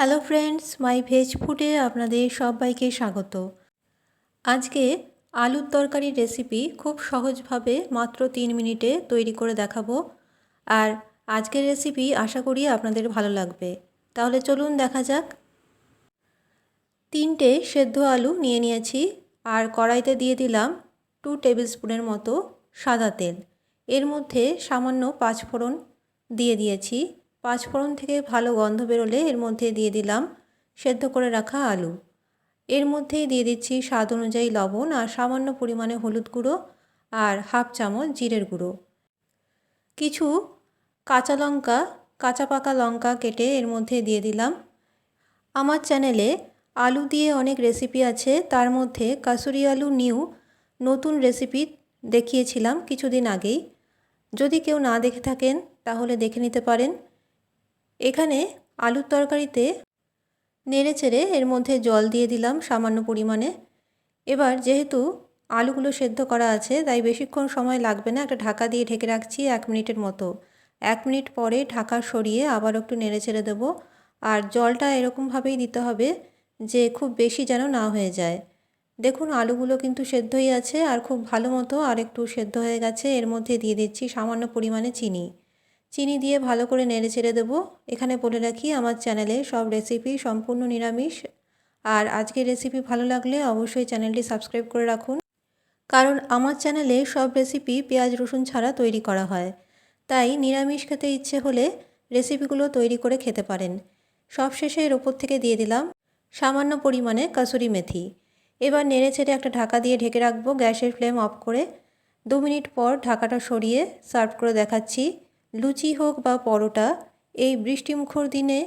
Hello friends মাই veg ফুডে আপনাদের সবাইকে স্বাগত। আজকে আলুর তরকারির রেসিপি খুব সহজভাবে মাত্র তিন মিনিটে তৈরি করে দেখাবো। আর আজকের রেসিপি আশা করি আপনাদের ভালো লাগবে। তাহলে চলুন দেখা যাক। তিনটে সেদ্ধ আলু নিয়ে নিয়েছি। আর কড়াইতে দিয়ে দিলাম টু টেবিল স্পুনের মতো সাদা তেল। এর মধ্যে সামান্য পাঁচফোড়ন দিয়ে দিয়েছি। পাঁচফোড়ন থেকে ভালো গন্ধ বেরোলে এর মধ্যে দিয়ে দিলাম সেদ্ধ করে রাখা আলু। এর মধ্যেই দিয়ে দিচ্ছি স্বাদ অনুযায়ী লবণ আর সামান্য পরিমাণে হলুদ গুঁড়ো আর হাফ চামচ জিরের গুঁড়ো। কিছু কাঁচা লঙ্কা, কাঁচা পাকা লঙ্কা কেটে এর মধ্যে দিয়ে দিলাম। আমার চ্যানেলে আলু দিয়ে অনেক রেসিপি আছে, তার মধ্যে কাসুরি আলু নিউ নতুন রেসিপি দেখিয়েছিলাম কিছুদিন আগেই। যদি কেউ না দেখে থাকেন, তাহলে দেখে নিতে পারেন। এখানে আলুর তরকারিতে নেড়ে চেড়ে এর মধ্যে জল দিয়ে দিলাম সামান্য পরিমাণে। এবার যেহেতু আলুগুলো সেদ্ধ করা আছে, তাই বেশিক্ষণ সময় লাগবে না। একটা ঢাকা দিয়ে ঢেকে রাখছি এক মিনিটের মতো। এক মিনিট পরে ঢাকা সরিয়ে আবার একটু নেড়ে ছেড়ে দেবো। আর জলটা এরকমভাবেই দিতে হবে যে খুব বেশি যেন না হয়ে যায়। দেখুন, আলুগুলো কিন্তু সেদ্ধই আছে আর খুব ভালো মতো আর একটু সেদ্ধ হয়ে গেছে। এর মধ্যে দিয়ে দিচ্ছি সামান্য পরিমাণে চিনি। চিনি দিয়ে ভালো করে নেড়ে ছেড়ে দেবো। এখানে বলে রাখি, আমার চ্যানেলে সব রেসিপি সম্পূর্ণ নিরামিষ। আর আজকের রেসিপি ভালো লাগলে অবশ্যই চ্যানেলটি সাবস্ক্রাইব করে রাখুন। কারণ আমার চ্যানেলে সব রেসিপি পেঁয়াজ, রসুন ছাড়া তৈরি করা হয়। তাই নিরামিষ খেতে ইচ্ছে হলে রেসিপিগুলো তৈরি করে খেতে পারেন। সব শেষে এর ওপর থেকে দিয়ে দিলাম সামান্য পরিমাণে কাসুরি মেথি। এবার নেড়ে ছেড়ে একটা ঢাকা দিয়ে ঢেকে রাখব গ্যাসের ফ্লেম অফ করে। দু মিনিট পর ঢাকাটা সরিয়ে সার্ভ করে দেখাচ্ছি। লুচি হোক বা পরোটা, এই বৃষ্টিমুখর দিনে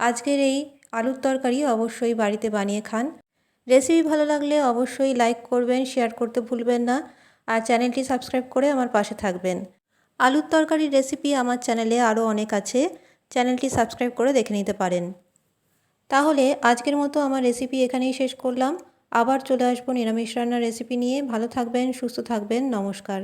আজকের এই আলুর তরকারি অবশ্যই বাড়িতে বানিয়ে খান। রেসিপি ভালো লাগলে অবশ্যই লাইক করবেন, শেয়ার করতে ভুলবেন না আর চ্যানেলটি সাবস্ক্রাইব করে আমার পাশে থাকবেন। আলুর তরকারির রেসিপি আমার চ্যানেলে আরও অনেক আছে, চ্যানেলটি সাবস্ক্রাইব করে দেখে নিতে পারেন। তাহলে আজকের মতো আমার রেসিপি এখানেই শেষ করলাম। আবার চলে আসব নিরামিষ রান্নার রেসিপি নিয়ে। ভালো থাকবেন, সুস্থ থাকবেন, নমস্কার।